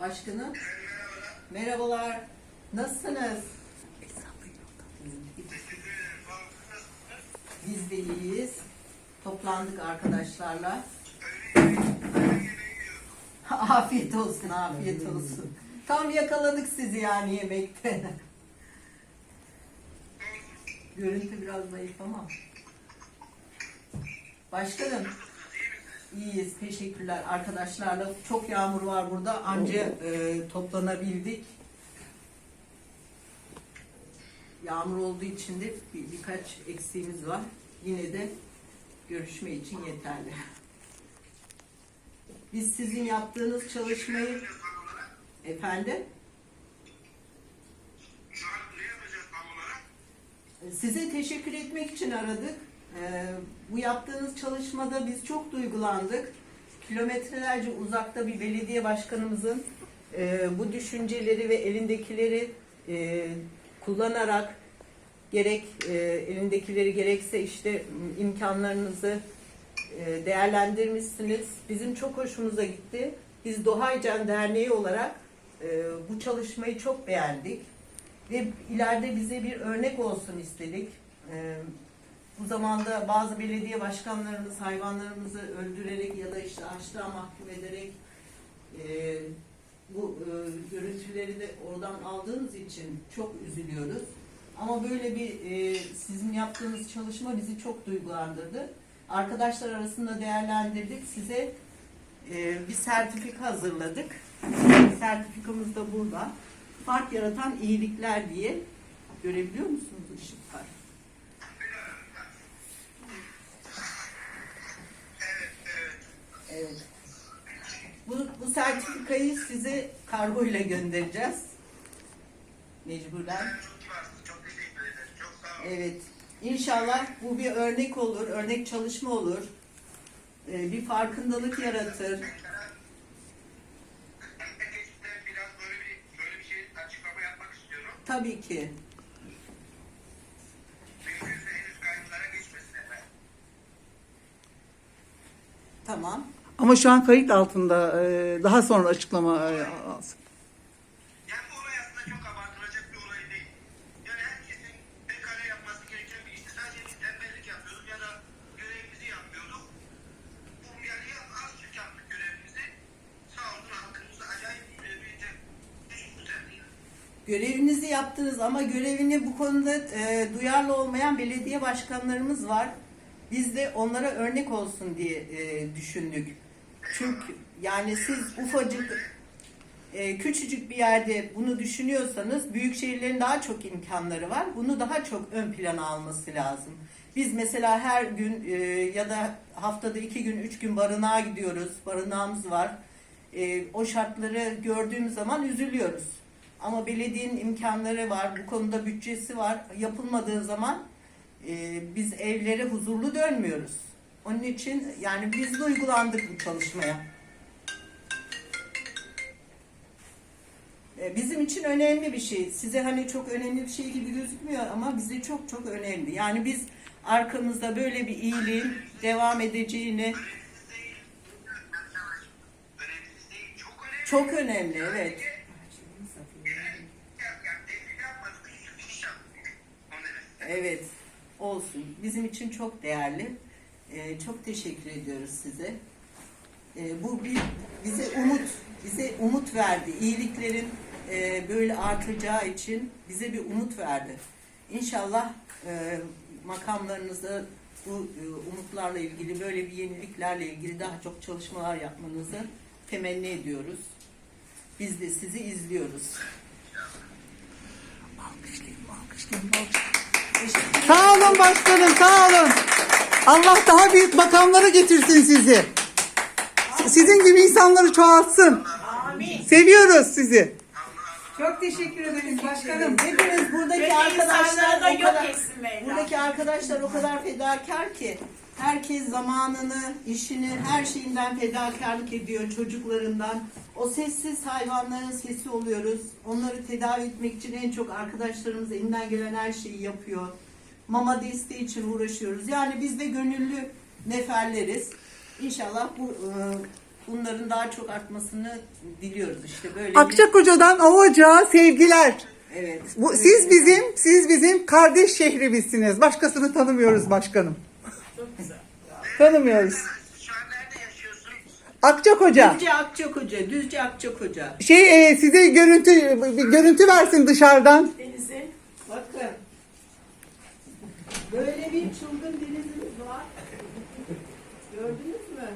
Başkanım. Merhabalar. Nasılsınız? Biz de iyiyiz. Toplandık arkadaşlarla. afiyet olsun, afiyet olsun. Tam yakaladık sizi yani yemekte. Görüntü biraz zayıf ama. Başkanım. İyiyiz, teşekkürler arkadaşlarla. Çok yağmur var burada, anca e, toplanabildik. Yağmur olduğu için de bir, birkaç eksiğimiz var. Yine de görüşme için yeterli. Biz sizin yaptığınız çalışmayı efendim size teşekkür etmek için aradık. Ee, bu yaptığınız çalışmada biz çok duygulandık. Kilometrelerce uzakta bir belediye başkanımızın e, bu düşünceleri ve elindekileri e, kullanarak gerek e, elindekileri gerekse işte imkanlarınızı değerlendirmişsiniz. Bizim çok hoşumuza gitti. Biz Dohaycan Derneği olarak bu çalışmayı çok beğendik ve ileride bize bir örnek olsun istedik. Bu zamanda bazı belediye başkanlarımız hayvanlarımızı öldürerek ya da işte açlığa mahkum ederek e, bu e, görüntüleri de oradan aldığımız için çok üzülüyoruz. Ama böyle bir e, sizin yaptığınız çalışma bizi çok duygulandırdı. Arkadaşlar arasında değerlendirdik. Size e, bir sertifika hazırladık. Sertifikamız da burada. Fark yaratan iyilikler diye görebiliyor musunuz ışıklar? Evet. Bu, bu sertifikayı size kargo ile göndereceğiz. Mecburen. Evet. İnşallah bu bir örnek olur, örnek çalışma olur. Ee, bir farkındalık yaratır. Tabii ki. Tamam. Ama şu an kayıt altında e, daha sonra açıklama e, alsın. Yani bu olay aslında çok abartılacak bir olay değil. Yani herkesin pekala yapması gereken bir işti. Sadece biz tembellik yapıyorduk ya da görevimizi yapmıyorduk. Bu yani ya az çok yaptık görevimizi. Sağ olsun hakkımızda acayip bir de iş güzeldi. yani. Görevinizi yaptınız ama görevini bu konuda e, duyarlı olmayan belediye başkanlarımız var. Biz de onlara örnek olsun diye e, düşündük. Çünkü yani siz ufacık e, küçücük bir yerde bunu düşünüyorsanız büyük şehirlerin daha çok imkanları var. Bunu daha çok ön plana alması lazım. Biz mesela her gün e, ya da haftada iki gün, üç gün barınağa gidiyoruz. Barınağımız var. E, o şartları gördüğümüz zaman üzülüyoruz. Ama belediyenin imkanları var, bu konuda bütçesi var. Yapılmadığı zaman e, biz evlere huzurlu dönmüyoruz. Onun için yani biz de uygulandık bu çalışmaya. E, Bizim için önemli bir şey. Size hani çok önemli bir şey gibi gözükmüyor ama bize çok çok önemli. Yani biz arkamızda böyle bir iyiliğin devam edeceğini. Çok önemli. evet. Evet olsun. Bizim için çok değerli. E, çok teşekkür ediyoruz size. E, bu bir bize umut bize umut verdi. İyiliklerin e, böyle artacağı için bize bir umut verdi. İnşallah e, makamlarınızda bu e, umutlarla ilgili böyle bir yeniliklerle ilgili daha çok çalışmalar yapmanızı temenni ediyoruz. Biz de sizi izliyoruz. Alkışlayın, alkışlayın, alkışlayın. Sağ olun başkanım, sağ olun. Allah daha büyük makamlara getirsin sizi. Sizin gibi insanları çoğaltsın. Amin. Seviyoruz sizi. Çok teşekkür ederiz başkanım. Hepiniz buradaki arkadaşlar da o yok kadar, buradaki arkadaşlar o kadar fedakar ki herkes zamanını, işini, her şeyinden fedakarlık ediyor çocuklarından. O sessiz hayvanların sesi oluyoruz. Onları tedavi etmek için en çok arkadaşlarımız elinden gelen her şeyi yapıyor. Mama desteği için uğraşıyoruz. Yani biz de gönüllü neferleriz. İnşallah bu e, bunların daha çok artmasını diliyoruz işte böyle. Akçakoca'dan Ovacık'a sevgiler. Evet. Bu, siz bizim, siz bizim kardeş şehrimizsiniz. Başkasını tanımıyoruz başkanım. Tanımıyoruz. Şu an nerede yaşıyorsunuz? Akçakoca. Düzce Akçakoca, Düzce Akçakoca. Şey e, size görüntü bir görüntü versin dışarıdan. Denizi bakın. Böyle bir çılgın denizimiz var. Gördünüz mü?